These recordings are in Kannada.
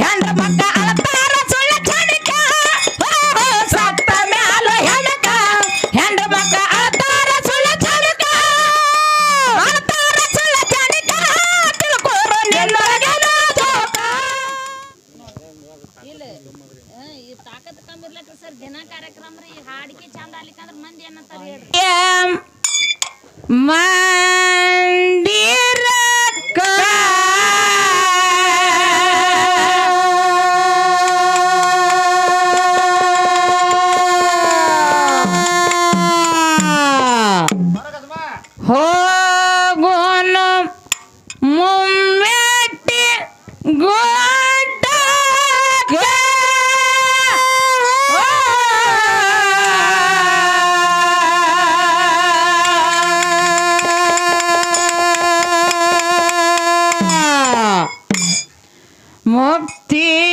ಹೆಂಡ ಮಕ್ಕ Mopti.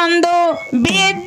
ಅಂದು ಬಿದ್ದ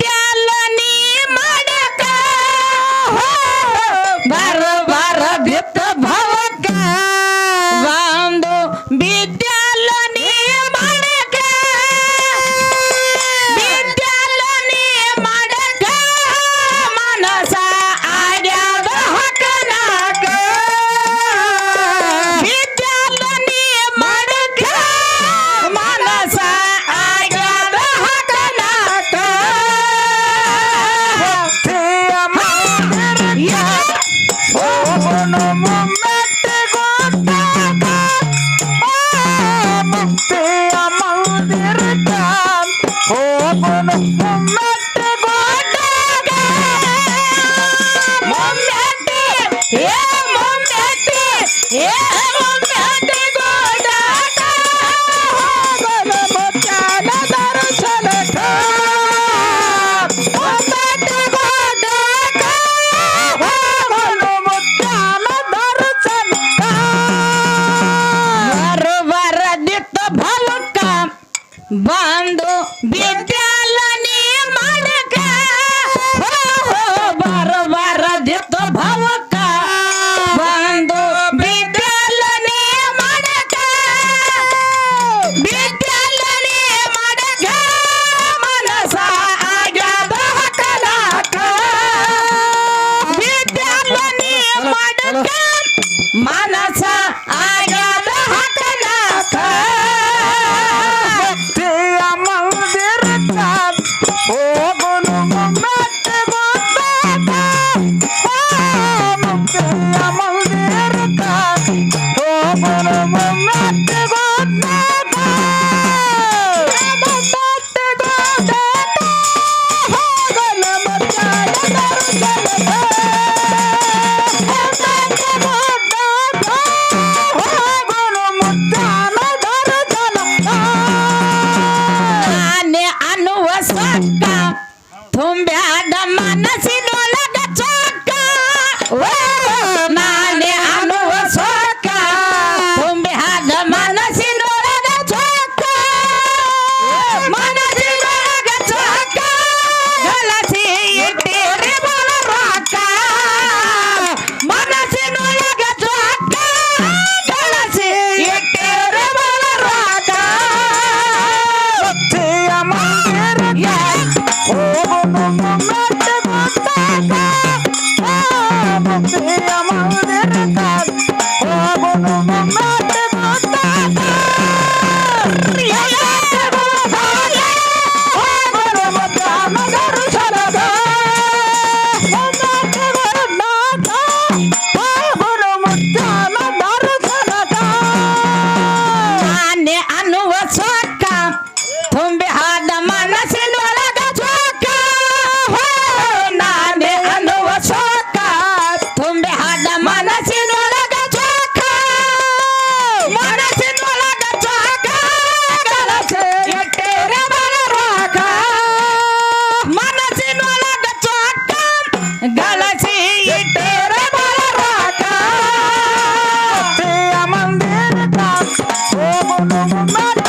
আমার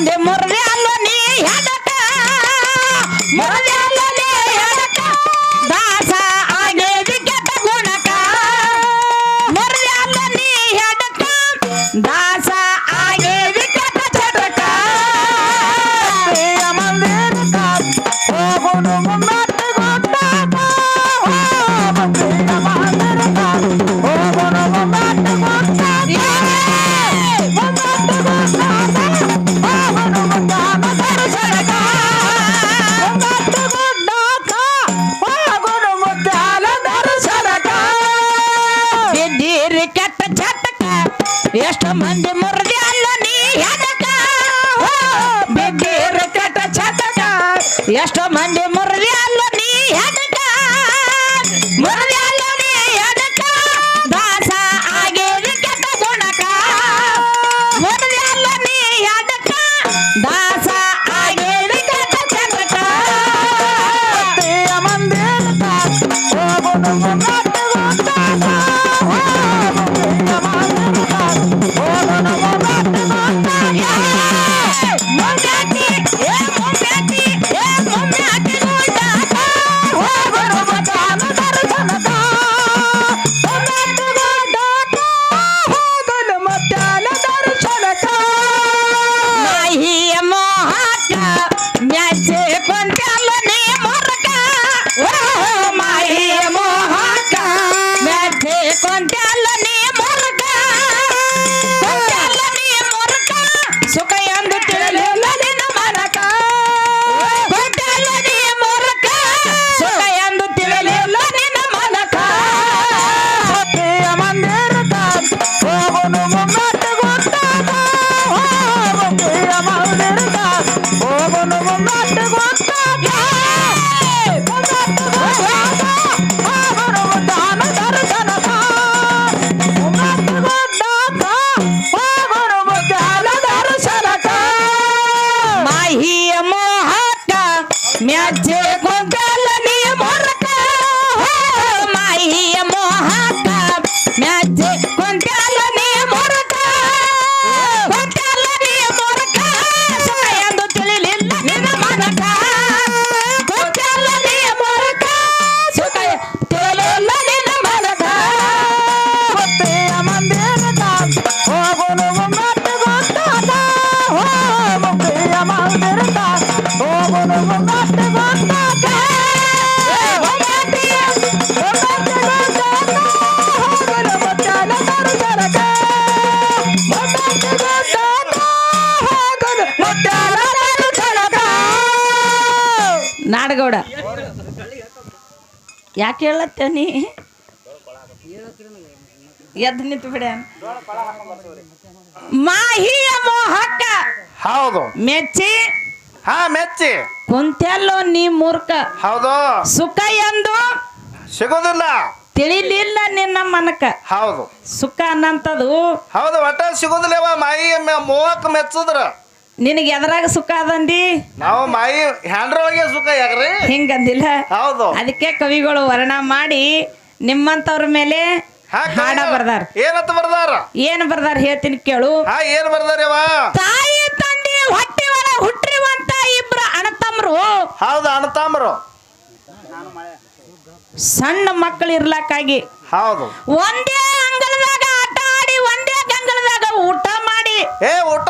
ಎಷ್ಟೋ ಮಂದಿ ಮ್ಯಾಚೆ ನಾಡಗೌಡ. ಯಾಕೆ ಹೇಳತ್ತೆ ನೀ? ಎದ್ದು ನಿಂತು ಬಿಡ. ಮಾಹಿಯ ಮೋಹಕ್ಕ ಹೌದು. ಮೆಚ್ಚಿ. ಹಾ ಮೆಚ್ಚಿ. ಕುಂತೆಲ್ಲೋ ನೀ ಮೂರ್ಖ. ಹೌದು. ಸುಖ ಎಂದು ಸಿಗೋದಿಲ್ಲ. ತಿಳಿಲಿಲ್ಲ ನಿನ್ನ ಮನಕ. ಹೌದು. ಸುಖ ಅನ್ನಂತದು. ಹೌದು ಒಟ್ಟ ಸಿಗೋದಿಲ್ಲವ ಮಾಹಿಯ ಮೋಹಕ್ಕ ಮೋಹಕ್ ಮೆಚ್ಚದ್ರ. ನಿನಗೆ ಎದರಾಗ ಸುಖ ಅದಂದಿ ನಾವು ಮಾಯಿ ಹ್ಯಾಂಡ್ರೊಳಗೆ ಸುಖ ಯಾಕ್ರಿ? ಹಿಂಗಂದಿಲ್ಲ. ಹೌದು. ಅದಕ್ಕೆ ಕವಿಗಳು ವರ್ಣ ಮಾಡಿ ನಿಮ್ಮಂತವ್ರ ಮೇಲೆ ಹಾಡ ಬರ್ದಾರ. ಏನಂತ ಬರ್ದಾರ? ಏನ್ ಬರ್ದಾರ ಹೇಳ್ತೀನಿ ಕೇಳು. ಏನ್ ಬರ್ದಾರ ತಾಯಿ ತಂದಿ ಹೊಟ್ಟೆ ಒಳ ಹುಟ್ಟಿರುವಂತ ಇಬ್ರು ಅಣತಮ್ರು ಹೌದು ಅಣತಮ್ರು ಸಣ್ಣ ಮಕ್ಕಳು ಇರ್ಲಕ್ಕಾಗಿ. ಹೌದು. ಒಂದೇ ಅಂಗಳದಾಗ ಆಟ ಆಡಿ ಒಂದೇ ಗಂಗಳದಾಗ ಊಟ ಮಾಡಿ. ಏ ಊಟ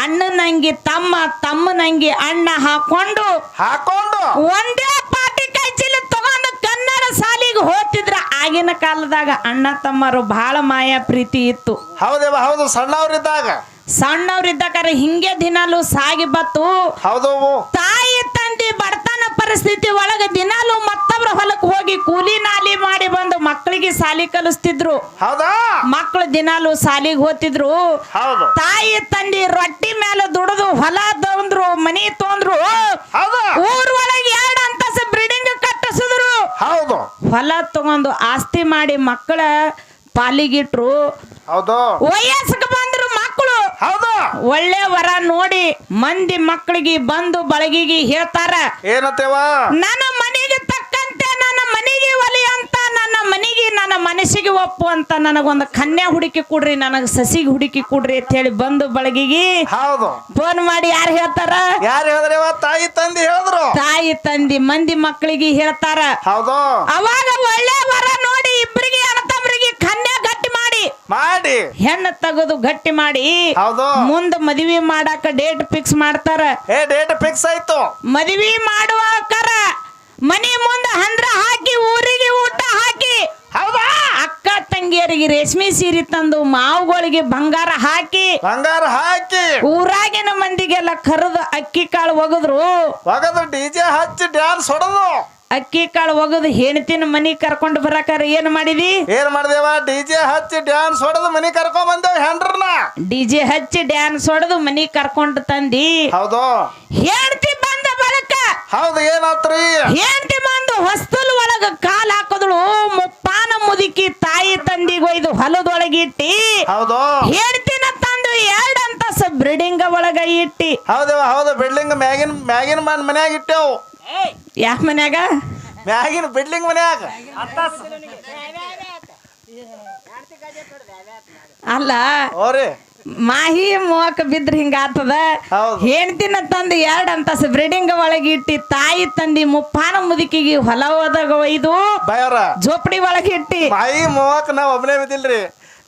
ಅಣ್ಣನಂಗಿ ತಮ್ಮ ತಮ್ಮನಂಗಿ ಅಣ್ಣ ಹಾಕೊಂಡು ಹಾಕೊಂಡು ಒಂದೇ ಪಾಟಿ ಕೈ ಚೀಲ ತಗೊಂಡು ಕನ್ನಡ ಸಾಲಿಗೆ ಹೋಗ್ತಿದ್ರ. ಆಗಿನ ಕಾಲದಾಗ ಅಣ್ಣ ತಮ್ಮರು ಬಹಳ ಮಾಯಾ ಪ್ರೀತಿ ಇತ್ತು. ಹೌದೇವ ಹೌದು ಸಣ್ಣವ್ರಿದ್ದಾಗ. ಸಣ್ಣವ್ರಿದ್ದಕ್ಕಾರ ಹಿಂಗೆ ದಿನಾಲು ಸಾಗಿ ಬತ್ತು. ಹೌದು ತಾಯಿ ತಂದೆ ಬಡತನ ಪರಿಸ್ಥಿತಿ ಒಳಗೆ ದಿನಾಲು ಮತ್ತೊಬ್ರ ಹೊಲಕ್ಕೆ ಹೋಗಿ ಕೂಲಿ ನಾಲಿ ಮಾಡಿ ಬಂದು ಮಕ್ಕಳಿಗೆ ಸಾಲಿ ಕಲಿಸ್ತಿದ್ರು. ಹೌದಾ? ಮಕ್ಕಳು ದಿನಾಲು ಸಾಲಿಗೆ ಹೋಗ್ತಿದ್ರು ಹೌದು. ತಾಯಿ ತಂದೆ ರೊಟ್ಟಿ ಮೇಲೆ ದುಡಿದು ಹೊಲ ತಂದ್ರು ಮನಿ ತೊಂದ್ರು ಹೌದು ಊರ್ ಒಳಗೆ ಎರಡು ಅಂತಸ ಬಿಲ್ಡಿಂಗ್ ಕಟ್ಟಿಸಿದ್ರು ಹೌದು ಹೊಲ ತಗೊಂಡು ಆಸ್ತಿ ಮಾಡಿ ಮಕ್ಕಳ ಪಾಲಿಗಿಟ್ರು. ಹೌದು. ವಯಸ್ಸಿಗೆ ಬಂದ್ರು ಮಕ್ಕಳು. ಹೌದು. ಒಳ್ಳೆ ವರ ನೋಡಿ ಮಂದಿ ಮಕ್ಕಳಿಗೆ ಬಂದು ಬಳಗಿಗೆ ಹೇಳ್ತಾರ. ಏನತ್ತೇವಾ ನನ್ನ ನನ್ನ ಮನಸ್ಸಿಗೆ ಒಪ್ಪು ಅಂತ ನನಗೊಂದು ಕನ್ಯಾ ಹುಡುಕಿ ಕೊಡ್ರಿ ನನಗೆ ಸಸಿಗೆ ಹುಡುಕಿ ಕೊಡ್ರಿ ಅಂತ ಹೇಳಿ ಬಂದು ಬಳಗಿಗೆ. ಹೌದು. ಫೋನ್ ಮಾಡಿ ಯಾರು ಹೇಳ್ತಾರ? ಯಾರು ತಾಯಿ ತಂದಿ ಹೇಳಿದ್ರು. ತಾಯಿ ತಂದಿ ಮಂದಿ ಮಕ್ಕಳಿಗೆ ಹೇಳ್ತಾರ. ಹೌದು. ಅವಾಗ ಒಳ್ಳೆ ವರ ನೋಡಿ ಇಬ್ಬರಿಗೆ ಅಣ್ಣತಮ್ಮರಿಗೆ ಕನ್ಯಾ ಗಟ್ಟಿ ಮಾಡಿ. ಮಾಡಿ. ಹೆಣ್ಣ ತೆಗೆದು ಗಟ್ಟಿ ಮಾಡಿ. ಹೌದು. ಮುಂದ ಮದುವೆ ಮಾಡಾಕ ಡೇಟ್ ಫಿಕ್ಸ್ ಮಾಡ್ತಾರ. ಏ ಡೇಟ್ ಫಿಕ್ಸ್ ಆಯ್ತು. ಮದುವೆ ಮಾಡುವ ಮನಿ ಮುಂದ ಹಂದ್ರ ಹಾಕಿ ಊರಿಗೆ ಊಟ ಹೌದಾ? ಅಕ್ಕ ತಂಗಿಯರಿಗೆ ರೇಷ್ಮೆ ಸೀರೆ ತಂದು ಮಾವುಗಳಿಗೆ ಬಂಗಾರ ಹಾಕಿ ಬಂಗಾರ ಹಾಕಿ ಊರಾಗಿನ ಮಂದಿಗೆಲ್ಲ ಕರೆದು ಅಕ್ಕಿ ಕಾಳು ಒಗದ್ರು. ಒಗದು ಡಿಜೆ ಹಚ್ಚಿ ಡ್ಯಾನ್ಸ್ ಹೊಡೆದು. ಅಕ್ಕಿ ಕಾಳು ಒಗದು ಹೆಣ್ತಿನ ಮನಿ ಕರ್ಕೊಂಡು ಬರಾಕರ ಏನ್ ಮಾಡಿದಿ? ಏನ್ ಮಾಡಿದೇವ? ಡಿಜೆ ಹಚ್ಚಿ ಡ್ಯಾನ್ಸ್ ಹೊಡೆದು ಮನಿ ಕರ್ಕೊಂಡ್ ಬಂದೇವ್ ಹೆಂಡ್ರನ್ನ. ಡಿಜೆ ಹಚ್ಚಿ ಡ್ಯಾನ್ಸ್ ಹೊಡೆದು ಮನಿ ಕರ್ಕೊಂಡು ತಂದಿ. ಹೌದು. ಹೆಣ್ತಿ ಬಂದ ಬಳಕ ಹೌದು ಏನಾತ್ರಿ? ಹೆಂಡತಿ ಬಂದು ಹೊಸ್ತಲ್ ಒಳಗ ಕಾಲ್ ಹಾಕದಳು ಮುಪ್ಪಾನ ಮುದುಕಿ ತಾಯಿ ತಂದಿಗೆ ಒಯ್ದು ಹೊಲದೊಳಗಿಟ್ಟಿ ಹೌದು. ಹೆಂಡತಿನ ತಂದು ಎರಡಂತ ಬ್ರಿಡಿಂಗ್ ಒಳಗ ಇಟ್ಟಿ. ಹೌದು ಹೌದು ಬಿಲ್ಡಿಂಗ್ ಮ್ಯಾಗಿನ ಮ್ಯಾಗಿನ ಮನ್ ಮನ್ಯಾಗ ಇಟ್ಟೆವು. ಯಾಕ ಮನ್ಯಾಗ? ಮ್ಯಾಗಿನ ಬಿಲ್ಡಿಂಗ್ ಮನ್ಯಾಗ. ಅಲ್ಲ ಓರಿ ಮಾಹಿ ಮೋಕ ಬಿದ್ರ ಹಿಂಗಾತದ. ಹೆಂಡತಿನ ತಂದು ಎರಡ್ ಅಂತಸ್ ಬ್ರಿಡಿಂಗ್ ಇಟ್ಟಿ ತಾಯಿ ತಂದಿ ಮುಪ್ಪಾನ ಮುದುಕಿಗೆ ಹೊಲ ಹೋದಾಗ ಒಯ್ದು ಜೋಪಡಿ ಜೋಪಡಿ ಒಳಗಿಟ್ಟಿ ಮಾಯಿ ಮೋಕ ನಾವ್ ಒಬ್ಬನೇ ಬಿದ್ದಿಲ್ರಿ.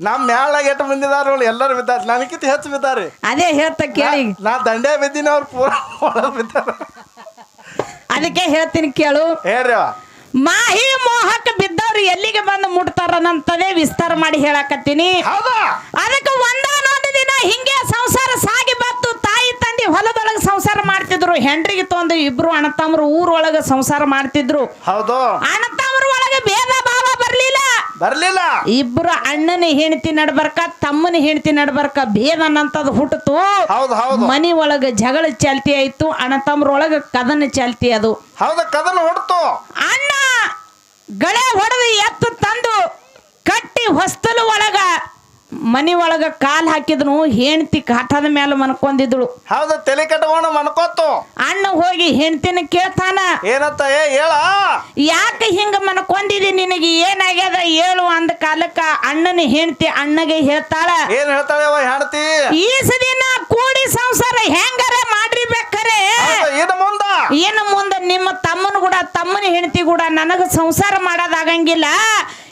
ನಮ್ ಮ್ಯಾಳಾಗ ಎಟ್ ಬಂದಿದಾರ ಎಲ್ಲರೂ ಬಿದ್ದಾರ. ನನಗಿಂತ ಹೆಚ್ಚು ಬಿದ್ದಾರಿ. ಅದೇ ಹೇಳ್ತ ಕೇಳಿ. ನಾ ದಂಡೆ ಬಿದ್ದೀನಿ ಅವ್ರು ಪೂರ ಬಿದ್ದಾರ. ಅದಕ್ಕೆ ಹೇಳ್ತೀನಿ ಕೇಳು. ಹೇಳ್ರಿ. ಮಾಹಿ ಮೋಹಕ್ಕೆ ಬಿದ್ದವ್ರು ಎಲ್ಲಿಗೆ ಬಂದು ಮುಟ್ತಾರನಂತದೇ ವಿಸ್ತಾರ ಮಾಡಿ ಹೇಳಕತ್ತೀನಿ. ಅದಕ್ಕೆ ಒಂದಾನೊಂದು ದಿನ ಹಿಂಗೆ ಸಂಸಾರ ಸಾಗಿ ಬಂತು. ತಾಯಿ ತಂದೆ ಹೊಲದೊಳಗೆ ಸಂಸಾರ ಮಾಡ್ತಿದ್ರು. ಹೆಂಡ್ರಿಗೆ ತೊಂದು ಇಬ್ರು ಅಣ್ಣ ತಮ್ಮರು ಊರೊಳಗೆ ಸಂಸಾರ ಮಾಡ್ತಿದ್ರು. ಹೌದು. ಭಾವ ಬರ್ಲಿಲ್ಲ. ಇಬ್ರು ಅಣ್ಣನ ಹೆಂಡತಿ ನಡ್ಬರ್ಕ ತಮ್ಮನ ಹೆಂಡತಿ ನಡ್ಬರ್ಕ ಭೇದ ಅನ್ನಂತದ್ ಹುಟ್ಟಿತು. ಹೌದು ಹೌದು. ಮನಿ ಒಳಗ ಜಗಳ ಚಾಲ್ತಿ ಆಯ್ತು ಅಣ್ಣ ತಮ್ಮರೊಳಗ ಕದನ ಚಾಲ್ತಿ ಅದು. ಹೌದು ಕದನ ಹೊಡ್ತು ಅಣ್ಣ ಗಳೆ ಹೊಡೆದು ಎತ್ತು ತಂದು ಕಟ್ಟಿ ಹೊಸ್ತಲು ಒಳಗ ಮನಿ ಒಳಗ ಕಾಲ್ ಹಾಕಿದ್ನು ಹೆಂಡತಿ ಕಾಟದ ಮೇಲೆ ಮನ್ಕೊಂಡಿದ್ಳು. ಹೌದು ತಲೆ ಕಟ್ಕೊಂಡು ಮನ್ಕೋತು ಅಣ್ಣ ಹೋಗಿ ಹೆಂಡತಿನ ಕೇಳ್ತಾನ. ಏನತ್ತ ಏ ಹೇಳ. ಯಾಕೆ ಹಿಂಗ ಮನ್ಕೊಂಡಿದಿ ನಿನಗೆ? ಏನಾಗ್ಯದ? ಹೇಳು ಅಂದ ಕಾಲಕ್ಕ ಅಣ್ಣನ ಹೆಂಡತಿ ಅಣ್ಣಗೆ ಹೇಳ್ತಾಳ. ಏನ್ ಹೇಳ್ತಾಳೆ ಹೆಂಡತಿ? ಈ ಸದಿನ ಕೂಡಿ ಸಂಸಾರ ಹೆಂಗಾರ ಮಾಡ್ರಿ ಬೇಕಾರೆ ಏನು ಮುಂದ. ಏನು ಮುಂದೆ ನಿಮ್ಮ ತಮ್ಮನ ಕೂಡ ತಮ್ಮನ ಹೆಂಡತಿ ಕೂಡ ನನಗೆ ಸಂಸಾರ ಮಾಡೋದಾಗಂಗಿಲ್ಲ.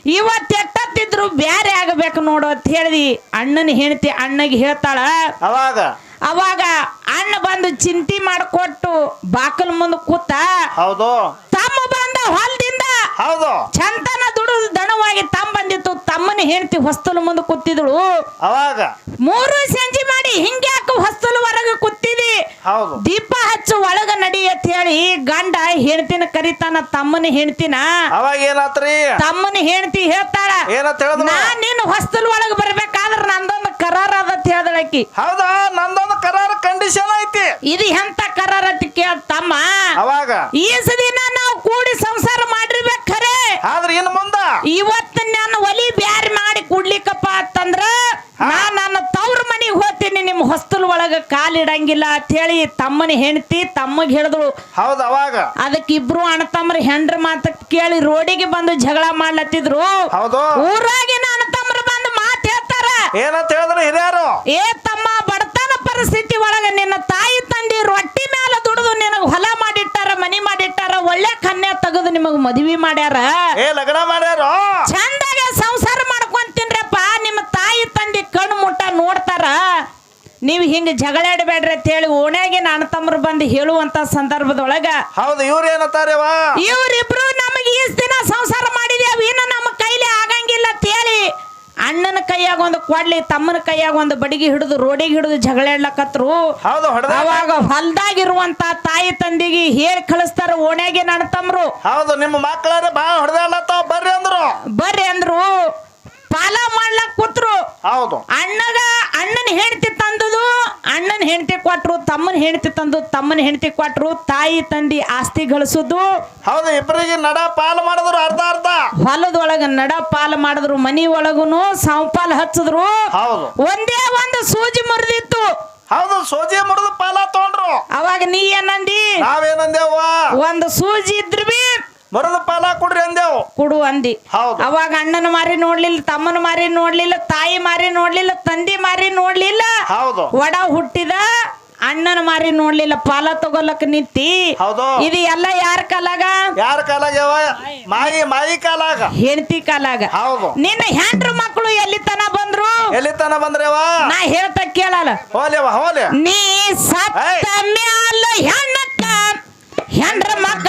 ಇವತ್ತು ಎಟ್ಟತ್ತಿದ್ರು ಬ್ಯಾರೆ ಆಗಬೇಕು ನೋಡು ಅಂತ ಹೇಳಿ ಅಣ್ಣನ ಹೆಂಡತಿ ಅಣ್ಣಗೆ ಹೇಳ್ತಾಳ ಅವಾಗ? ಅವಾಗ ಅಣ್ಣ ಬಂದು ಚಿಂತಿ ಮಾಡಿಕೊಟ್ಟು ಬಾಕಲ್ ಮುಂದೆ ಕೂತ ಹೌದು. ತಮ್ಮ ಬಂದ ಹೊಲದಿಂದ ಹೌದು. ಚಂತನ ದುಡು ದಣವಾಗಿ ತಮ್ಮ ಬಂದಿತ್ತು ತಮ್ಮನ ಹೆಂಡತಿ ಹೊಸ್ತಲ ಮುಂದೆ ಕೂತಿದಳು ಅವಾಗ? ಮೂರು ಸಂಜೆ ಮಾಡಿ ಹಿಂಗ್ಯಾಕ ಹೊಸ್ತಲ ಹೊರಗೆ ಕೂತಿದಿ? ಹೌದು. ದೀಪ ಹಚ್ಚು ಒಳಗ ನಡಿ ಅಂತ ಹೇಳಿ ಗಂಡ ಹೆಂಡತಿನ ಕರಿತಾನ ತಮ್ಮನ ಹೆಣ್ತಿನ ಅವಾಗ ಏನಾತ್ರಿ? ತಮ್ಮನ ಹೆಣ್ತಿ ಹೇಳ್ತಾಳ ಏನಂತ ಹೇಳಿದ್ರು ನಾ ನಿನ್ನ ಹೊಸ್ತಲ್ ಒಳಗ ಬರ್ಬೇಕಾದ್ರ ನಂದೊಂದು ಕರಾರ ಅದ ಹೇಳ್ದಳಕಿ. ಹೌದಾ? ನಂದೊಂದು ಕರಾರ ಕಂಡೀಷನ್ ಐತಿ. ಇದು ಎಂತ ಕರಾರ ಅಂತ ಕೇಳ ತಮ್ಮ. ಅವಾಗ? ಈ ದಿನ ನಾವು ಕೂಡಿ ಸಂಸಾರ ಮಾಡಿರ್ಬೇಕು ಖರೆ ಆದ್ರೆ ಇನ್ನು ಮುಂದ? ಇವತ್ತು ನಾನು ಒಲಿ ಬ್ಯಾರಿ ಮಾಡಿ ಕುಡ್ಲಿಕ್ಕಪ್ಪ ಅಂತಂದ್ರ ನಾನು ನನ್ನ ತವ್ರ ಮನಿಗೆ ಹೋಗ್ತೀನಿ ನಿಮ್ಮ ಹೊಸ್ತಲ್ ಒಳಗ ಕಾಲಿಡಂಗಿಲ್ಲ ಅಂತ ಹೇಳಿ ತಮ್ಮನ ಹೆಂಡತಿ ತಮ್ಮಗ್ ಹೇಳಿದ್ರು ಹೌದು ಅವಾಗ? ಅದಕ್ಕೆ ಇಬ್ರು ಅಣ್ಣ ತಮ್ಮರ ಹೆಂಡ್ರ ಮಾತ ಕೇಳಿ ರೋಡಿಗೆ ಬಂದು ಜಗಳ ಮಾಡ್ಲತ್ತಿದ್ರು. ಹೌದು. ಊರಾಗಿನ ಅಣ್ಣ ತಮ್ಮರು ಬಂದು ಮಾತು ಹೇಳ್ತಾರ. ಏನಂತ ಹೇಳಿದ್ರು ಹಿರಿಯರು? ಏ ತಮ್ಮ ಬಡತನ ಪರಿಸ್ಥಿತಿ ಒಳಗ ನಿನ್ನ ತಾಯಿ ತಂದಿ ರೊಟ್ಟಿ ಮೇಲೆ ದುಡಿದು ನಿನಗ ಹೊಲ ಮಾಡಿಟ್ಟಾರ ಒಳ್ಳೆ ಕನ್ಯಾ ತೆಗೆದು ನಿಮಗ್ ಮದ್ವಿ ಮಾಡ್ಯಾರ? ಏ ಲಗ್ನ ಮಾಡ್ಯಾರ? ಚಂದಾಗ ಸಂಸಾರ ಮಾಡ್ಕೊಂತೀನ್ರಪ್ಪ ನಿಮ್ಮ ತಾಯಿ ತಂದಿ ಕಣ್ಣು ಮುಟ್ಟ ನೋಡ್ತಾರ. ನೀವು ಹಿಂಗ ಜಗಳಾಡಬೇಡ್ರಿ ಅಂತ ಹೇಳಿ ಓಣ್ಯಾಗಿನ ಅಣ್ಣ ತಮ್ಮರು ಬಂದು ಹೇಳುವಂತ ಸಂದರ್ಭದೊಳಗ ಹೌದು ಇವ್ರು ಏನಂತಾರವ ಇವ್ರಿಬ್ರು ನಮಗೆ ಈ ದಿನ ಸಂಸಾರ ಮಾಡಿದೇವ್ ಇನ್ನು ನಮ್ಮ ಕೈಲಿ ಆಗಂಗಿಲ್ಲ ಅಂತ ಹೇಳಿ ಅಣ್ಣನ ಕೈಯಾಗ ಒಂದು ಕೊಡ್ಲಿ ತಮ್ಮನ ಕೈಯಾಗ ಒಂದು ಬಡಿಗೆ ಹಿಡಿದು ರೋಡಿಗೆ ಹಿಡಿದು ಜಗಳಾಡ್ಲಕತ್ರು ಹೌದು ಹೊಡೆದ ಅವಾಗ ಹೊಲ್ದಾಗಿರುವಂತ ತಾಯಿ ತಂದಿಗೆ ಹೇರ್ ಕಳಿಸ್ತಾರ ಓಣ್ಯಾಗೆ ನನ್ನ ತಮ್ರು. ಹೌದು ನಿಮ್ಮ ಮಕ್ಕಳ ಬಾ ಹೊಡೆದಾಡ್ಲತ್ತಾವ ಬರ್ರಿ ಅಂದ್ರು. ಬರ್ರಿ ಅಂದ್ರು. ಪಾಲ ಮಾಡ್ಲಕ್ ಕೂತ್ರು. ಹೌದು. ಅಣ್ಣಗ ಅಣ್ಣನ ಹೆಂಡತಿ ತಂದದು ಅಣ್ಣನ ಹೆಂಡತಿ ಕೊಟ್ರು ತಮ್ಮನ ಹೆಂಡತಿ ತಂದು ತಮ್ಮನ ಹೆಂಡತಿ ಕೊಟ್ರು ತಾಯಿ ತಂದಿ ಆಸ್ತಿ ಗಳಿಸುದು. ಹೌದು ಇಬ್ಬರಿಗೆ ನಡ ಪಾಲು ಮಾಡಿದ್ರು ಅರ್ಧ ಅರ್ಧ. ಹೊಲದೊಳಗ ನಡ ಪಾಲು ಮಾಡಿದ್ರು ಮನಿ ಒಳಗುನು ಸಂಪಾಲ ಹಚ್ಚಿದ್ರು. ಹೌದು. ಒಂದೇ ಒಂದು ಸೂಜಿ ಮುರಿದಿತ್ತು. ಹೌದು ಸೂಜಿ ಮುರಿದು ಪಾಲ ತಗೊಂಡ್ರು. ಅವಾಗ ನೀ ಏನಂದಿ? ನಾವೇನಂದೇವ ಒಂದು ಸೂಜಿ ಇದ್ರ ಬಿ ಮುರಿದು ಪಾಲ ಕೊಡ್ರಿ ಅಂದೇವು. ಕೊಡು ಅಂದಿ. ಹೌದು. ಅವಾಗ ಅಣ್ಣನ ಮಾರಿ ನೋಡ್ಲಿಲ್ಲ ತಮ್ಮನ ಮಾರಿ ನೋಡ್ಲಿಲ್ಲ ತಾಯಿ ಮಾರಿ ನೋಡ್ಲಿಲ್ಲ ತಂದಿ ಮಾರಿ ನೋಡ್ಲಿಲ್ಲ. ಹೌದು. ಒಡ ಹುಟ್ಟಿದ ಅಣ್ಣನ ಮಾರಿ ನೋಡ್ಲಿಲ್ಲ ಪಾಲ ತಗೊಲಕ್ ನಿಂತಿ. ಹೌದು. ಇದು ಎಲ್ಲ ಯಾರ ಕಾಲಾಗ? ಯಾರ ಕಾಲಾಗ್ಯಾವ ಮಾಯಿ ಮಾಯಿ ಕಾಲಾಗ. ಹೆಂಡತಿ ಕಾಲಾಗ. ಹೌದು. ನಿನ್ನ ಹೆಂಡ್ರ ಮಕ್ಕಳು ಎಲ್ಲಿ ತನ ಬಂದ್ರು? ಎಲ್ಲಿ ತನ ಬಂದ್ರೇವ ನಾ ಹೇಳ್ತಾ ಕೇಳಲ್ಲ. ಹೋಲೆವ ಹೋಲೆ. ನೀ ಸತ್ತ ಮ್ಯಾಲ ಹೆಣ್ಣಕ್ಕ ಹೆಂಡ್ರ ಮಕ್ಕ